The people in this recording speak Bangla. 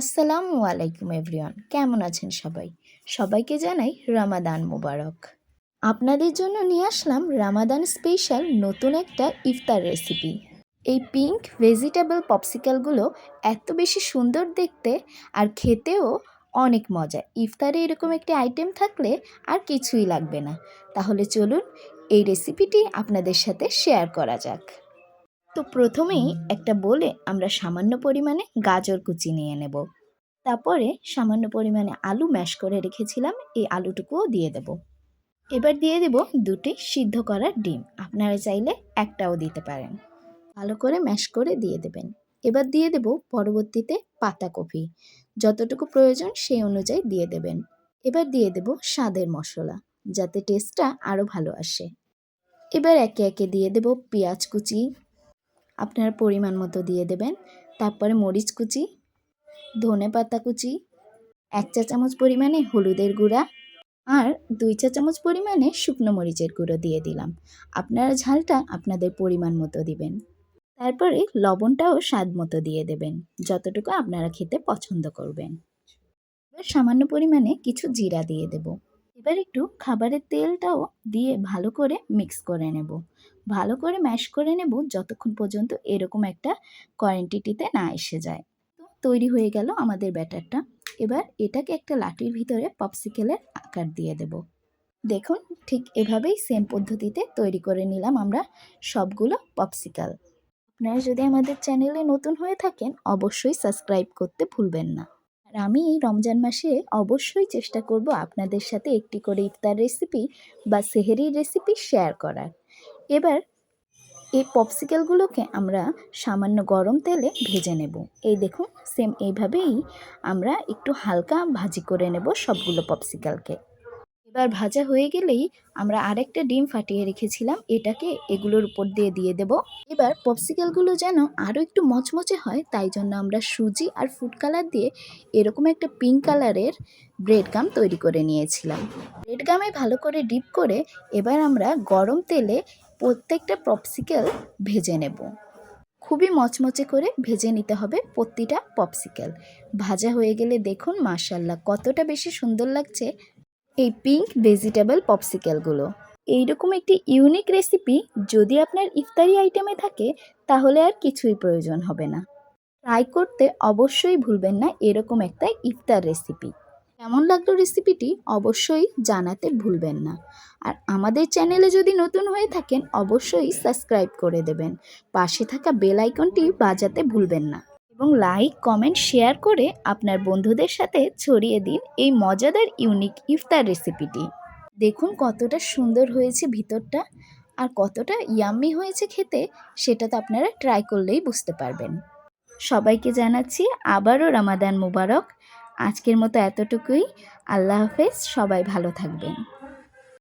আসসালামু আলাইকুম এভরিওয়ান। কেমন আছেন সবাই? সবাইকে জানাই রামাদান মোবারক। আপনাদের জন্য নিয়ে আসলাম রামাদান স্পেশাল নতুন একটা ইফতার রেসিপি এই পিঙ্ক ভেজিটেবল পপসিকালগুলো এত বেশি সুন্দর দেখতে আর খেতেও অনেক মজা। ইফতারে এরকম একটি আইটেম থাকলে আর কিছুই লাগবে না। তাহলে চলুন এই রেসিপিটি আপনাদের সাথে শেয়ার করা যাক। তো প্রথমেই একটা বলে আমরা সামান্য পরিমাণে গাজর কুচি নিয়ে নেব। তারপরে সামান্য পরিমাণে আলু ম্যাশ করে রেখেছিলাম, এই আলুটুকুও দিয়ে দেব। এবার দিয়ে দেব দুটি সিদ্ধ করা ডিম, আপনারা চাইলে একটাও দিতে পারেন। ভালো করে ম্যাশ করে দিয়ে দেবেন। এবার দিয়ে দেব পরবর্তীতে পাতাকপি যতটুকু প্রয়োজন সেই অনুযায়ী দিয়ে দেবেন। এবার দিয়ে দেব স্বাদের মশলা, যাতে টেস্টটা আরও ভালো আসে। এবার একে একে দিয়ে দেব পেঁয়াজ কুচি আপনারা পরিমাণ মতো দিয়ে দেবেন। তারপরে মরিচ কুচি, ধনে পাতা কুচি, এক চা চামচ পরিমাণে হলুদের গুঁড়া আর দুই চা চামচ পরিমাণে শুকনো মরিচের গুঁড়ো দিয়ে দিলাম। আপনারা ঝালটা আপনাদের পরিমাণ মতো দিবেন। তারপরে লবণটাও স্বাদ মতো দিয়ে দেবেন, যতটুকু আপনারা খেতে পছন্দ করবেন। সামান্য পরিমাণে কিছু জিরা দিয়ে দেব। এবার একটু খাবারের তেলটাও দিয়ে ভালো করে মিক্স করে নেব। ভালো করে ম্যাশ করে নেব যতক্ষণ পর্যন্ত এরকম একটা কোয়ান্টিটিতে না এসে যায়। তো তৈরি হয়ে গেল আমাদের ব্যাটারটা। এবার এটাকে একটা লাঠির ভিতরে পপসিকেলের আকার দিয়ে দেব। দেখুন, ঠিক এভাবেই সেম পদ্ধতিতে তৈরি করে নিলাম আমরা সবগুলো পপসিকাল আপনারা যদি আমাদের চ্যানেলে নতুন হয়ে থাকেন, অবশ্যই সাবস্ক্রাইব করতে ভুলবেন না। আর আমি রমজান মাসে অবশ্যই চেষ্টা করব আপনাদের সাথে একটি করে ইফতার রেসিপি বা সেহেরির রেসিপি শেয়ার করার। এবার এই পপসিকেলগুলোকে আমরা সামান্য গরম তেলে ভেজে নেব। এই দেখুন সেম এইভাবেই আমরা একটু হালকা ভাজি করে নেব সবগুলো পপসিকেলকে এবার ভাজা হয়ে গেলেই আমরা আরেকটা ডিম ফাটিয়ে রেখেছিলাম, এটাকে এগুলোর উপর দিয়ে দিয়ে দেব। এবার পপসিকেলগুলো যেন আরও একটু মচমচে হয়, তাই জন্য আমরা সুজি আর ফুড কালার দিয়ে এরকম একটা পিঙ্ক কালারের ব্রেড গাম তৈরি করে নিয়েছিলাম। ব্রেড গামে ভালো করে ডিপ করে এবার আমরা গরম তেলে প্রত্যেকটা পপসিকেল ভেজে নেব। খুবই মচমচে করে ভেজে নিতে হবে প্রতিটা পপসিকেল। ভাজা হয়ে গেলে দেখুন মাশাল্লাহ কতটা বেশি সুন্দর লাগছে এই পিঙ্ক ভেজিটেবল পপসিকেলগুলো এইরকম একটি ইউনিক রেসিপি যদি আপনার ইফতারি আইটেমে থাকে, তাহলে আর কিছুই প্রয়োজন হবে না। ট্রাই করতে অবশ্যই ভুলবেন না এরকম একটা ইফতার রেসিপি কেমন লাগল রেসিপিটি অবশ্যই জানাতে ভুলবেন না। আর আমাদের চ্যানেলে যদি নতুন হয়ে থাকেন, অবশ্যই সাবস্ক্রাইব করে দেবেন। পাশে থাকা বেল আইকনটি বাজাতে ভুলবেন না। এবং লাইক কমেন্ট শেয়ার করে আপনার বন্ধুদের সাথে ছড়িয়ে দিন এই মজাদার ইউনিক ইফতার রেসিপিটি দেখুন কতটা সুন্দর হয়েছে ভিতরটা আর কতটা ইয়াম্মি হয়েছে খেতে, সেটা তো আপনারা ট্রাই করলেই বুঝতে পারবেন। সবাইকে জানাচ্ছি আবারও রামাদান মুবারক আজকের মতো এতটুকুই। আল্লাহ হাফেজ। সবাই ভালো থাকবেন।